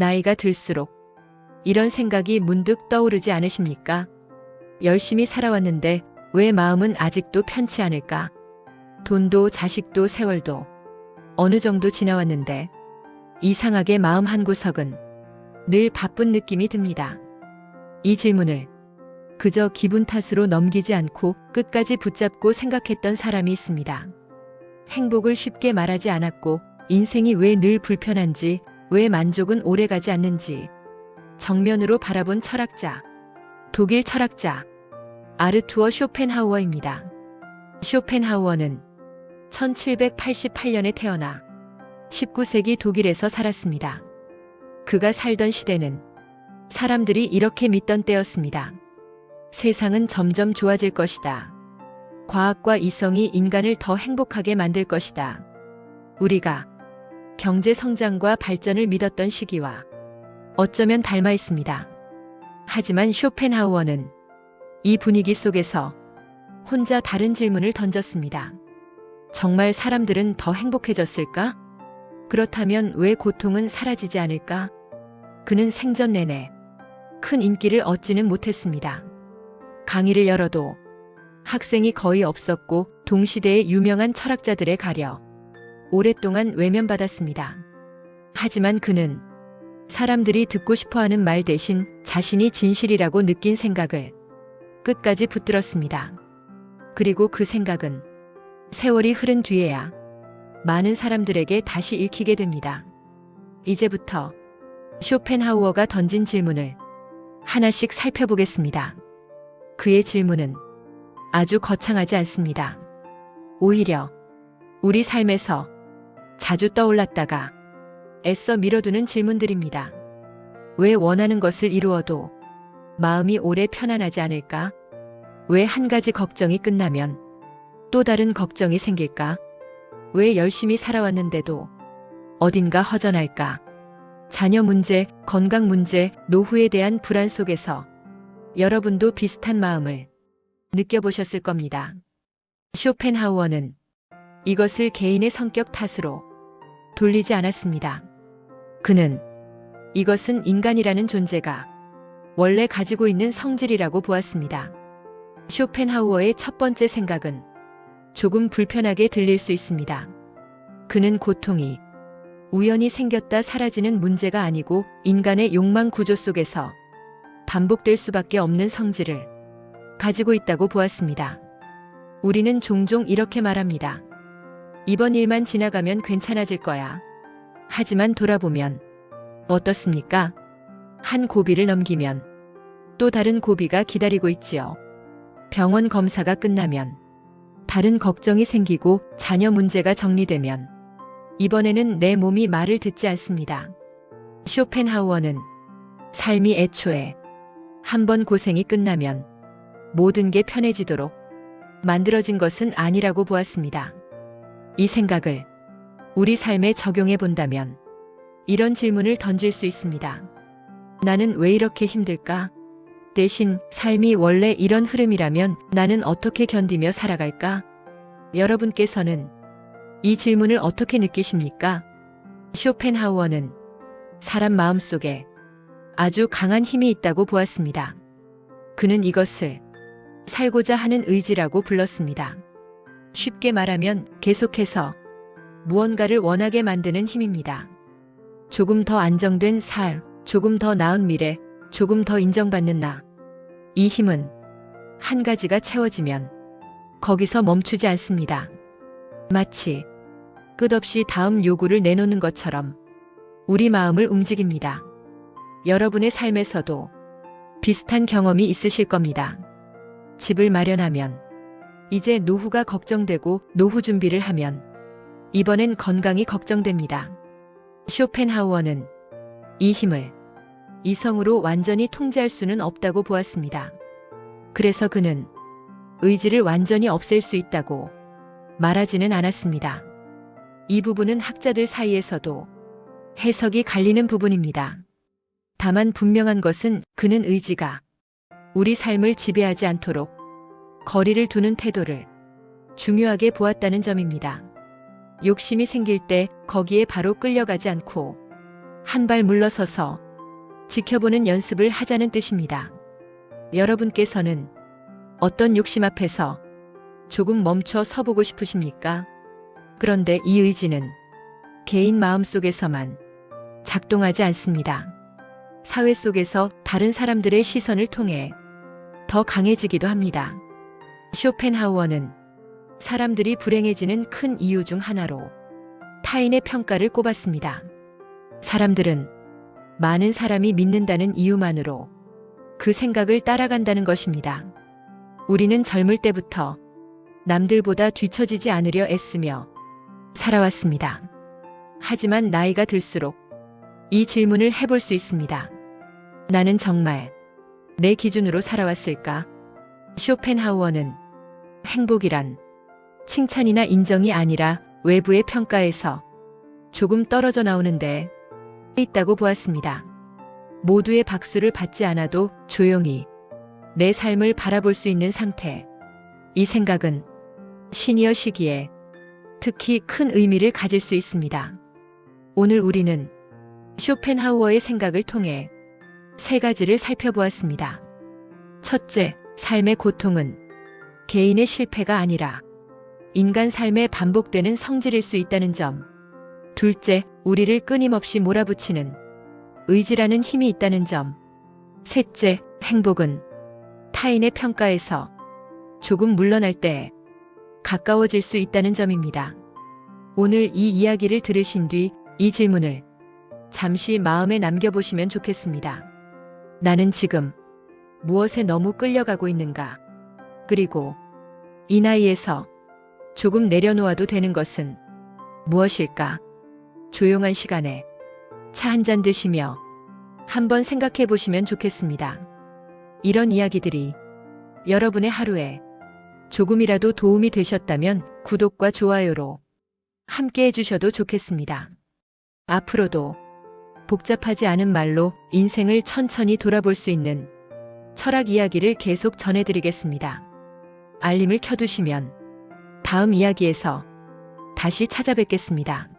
나이가 들수록 이런 생각이 문득 떠오르지 않으십니까? 열심히 살아왔는데 왜 마음은 아직도 편치 않을까? 돈도 자식도 세월도 어느 정도 지나왔는데 이상하게 마음 한구석은 늘 바쁜 느낌이 듭니다. 이 질문을 그저 기분 탓으로 넘기지 않고 끝까지 붙잡고 생각했던 사람이 있습니다. 행복을 쉽게 말하지 않았고 인생이 왜 늘 불편한지 왜 만족은 오래가지 않는지 정면으로 바라본 철학자 독일 철학자 아르투어 쇼펜하우어입니다. 쇼펜하우어는 1788년에 태어나 19세기 독일에서 살았습니다. 그가 살던 시대는 사람들이 이렇게 믿던 때였습니다. 세상은 점점 좋아질 것이다. 과학과 이성이 인간을 더 행복하게 만들 것이다. 우리가 경제 성장과 발전을 믿었던 시기와 어쩌면 닮아 있습니다. 하지만 쇼펜하우어는 이 분위기 속에서 혼자 다른 질문을 던졌습니다. 정말 사람들은 더 행복해졌을까? 그렇다면 왜 고통은 사라지지 않을까? 그는 생전 내내 큰 인기를 얻지는 못했습니다. 강의를 열어도 학생이 거의 없었고 동시대의 유명한 철학자들에 가려 오랫동안 외면받았습니다. 하지만 그는 사람들이 듣고 싶어 하는 말 대신 자신이 진실이라고 느낀 생각을 끝까지 붙들었습니다. 그리고 그 생각은 세월이 흐른 뒤에야 많은 사람들에게 다시 읽히게 됩니다. 이제부터 쇼펜하우어가 던진 질문을 하나씩 살펴보겠습니다. 그의 질문은 아주 거창하지 않습니다. 오히려 우리 삶에서 자주 떠올랐다가 애써 밀어두는 질문들입니다. 왜 원하는 것을 이루어도 마음이 오래 편안하지 않을까? 왜 한 가지 걱정이 끝나면 또 다른 걱정이 생길까? 왜 열심히 살아왔는데도 어딘가 허전할까? 자녀 문제, 건강 문제, 노후에 대한 불안 속에서 여러분도 비슷한 마음을 느껴보셨을 겁니다. 쇼펜하우어는 이것을 개인의 성격 탓으로 돌리지 않았습니다. 그는 이것은 인간이라는 존재가 원래 가지고 있는 성질이라고 보았습니다. 쇼펜하우어의 첫 번째 생각은 조금 불편하게 들릴 수 있습니다. 그는 고통이 우연히 생겼다 사라지는 문제가 아니고 인간의 욕망 구조 속에서 반복될 수밖에 없는 성질을 가지고 있다고 보았습니다. 우리는 종종 이렇게 말합니다. 이번 일만 지나가면 괜찮아질 거야. 하지만 돌아보면 어떻습니까? 한 고비를 넘기면 또 다른 고비가 기다리고 있지요. 병원 검사가 끝나면 다른 걱정이 생기고 자녀 문제가 정리되면 이번에는 내 몸이 말을 듣지 않습니다. 쇼펜하우어는 삶이 애초에 한 번 고생이 끝나면 모든 게 편해지도록 만들어진 것은 아니라고 보았습니다. 이 생각을 우리 삶에 적용해 본다면 이런 질문을 던질 수 있습니다. 나는 왜 이렇게 힘들까? 대신 삶이 원래 이런 흐름이라면 나는 어떻게 견디며 살아갈까? 여러분께서는 이 질문을 어떻게 느끼십니까? 쇼펜하우어는 사람 마음 속에 아주 강한 힘이 있다고 보았습니다. 그는 이것을 살고자 하는 의지라고 불렀습니다. 쉽게 말하면 계속해서 무언가를 원하게 만드는 힘입니다. 조금 더 안정된 삶, 조금 더 나은 미래, 조금 더 인정받는 나. 이 힘은 한 가지가 채워지면 거기서 멈추지 않습니다. 마치 끝없이 다음 요구를 내놓는 것처럼 우리 마음을 움직입니다. 여러분의 삶에서도 비슷한 경험이 있으실 겁니다. 집을 마련하면 이제 노후가 걱정되고 노후 준비를 하면 이번엔 건강이 걱정됩니다. 쇼펜하우어는 이 힘을 이성으로 완전히 통제할 수는 없다고 보았습니다. 그래서 그는 의지를 완전히 없앨 수 있다고 말하지는 않았습니다. 이 부분은 학자들 사이에서도 해석이 갈리는 부분입니다. 다만 분명한 것은 그는 의지가 우리 삶을 지배하지 않도록 거리를 두는 태도를 중요하게 보았다는 점입니다. 욕심이 생길 때 거기에 바로 끌려가지 않고 한 발 물러서서 지켜보는 연습을 하자는 뜻입니다. 여러분께서는 어떤 욕심 앞에서 조금 멈춰 서보고 싶으십니까? 그런데 이 의지는 개인 마음 속에서만 작동하지 않습니다. 사회 속에서 다른 사람들의 시선을 통해 더 강해지기도 합니다. 쇼펜하우어는 사람들이 불행해지는 큰 이유 중 하나로 타인의 평가를 꼽았습니다. 사람들은 많은 사람이 믿는다는 이유만으로 그 생각을 따라간다는 것입니다. 우리는 젊을 때부터 남들보다 뒤처지지 않으려 애쓰며 살아왔습니다. 하지만 나이가 들수록 이 질문을 해볼 수 있습니다. 나는 정말 내 기준으로 살아왔을까? 쇼펜하우어는 행복이란 칭찬이나 인정이 아니라 외부의 평가에서 조금 떨어져 나오는데 있다고 보았습니다. 모두의 박수를 받지 않아도 조용히 내 삶을 바라볼 수 있는 상태. 이 생각은 시니어 시기에 특히 큰 의미를 가질 수 있습니다. 오늘 우리는 쇼펜하우어의 생각을 통해 세 가지를 살펴보았습니다. 첫째, 삶의 고통은 개인의 실패가 아니라 인간 삶에 반복되는 성질일 수 있다는 점. 둘째, 우리를 끊임없이 몰아붙이는 의지라는 힘이 있다는 점. 셋째, 행복은 타인의 평가에서 조금 물러날 때 가까워질 수 있다는 점입니다. 오늘 이 이야기를 들으신 뒤 이 질문을 잠시 마음에 남겨보시면 좋겠습니다. 나는 지금 무엇에 너무 끌려가고 있는가? 그리고 이 나이에서 조금 내려놓아도 되는 것은 무엇일까? 조용한 시간에 차 한 잔 드시며 한번 생각해 보시면 좋겠습니다. 이런 이야기들이 여러분의 하루에 조금이라도 도움이 되셨다면 구독과 좋아요로 함께 해주셔도 좋겠습니다. 앞으로도 복잡하지 않은 말로 인생을 천천히 돌아볼 수 있는 철학 이야기를 계속 전해드리겠습니다. 알림을 켜두시면 다음 이야기에서 다시 찾아뵙겠습니다.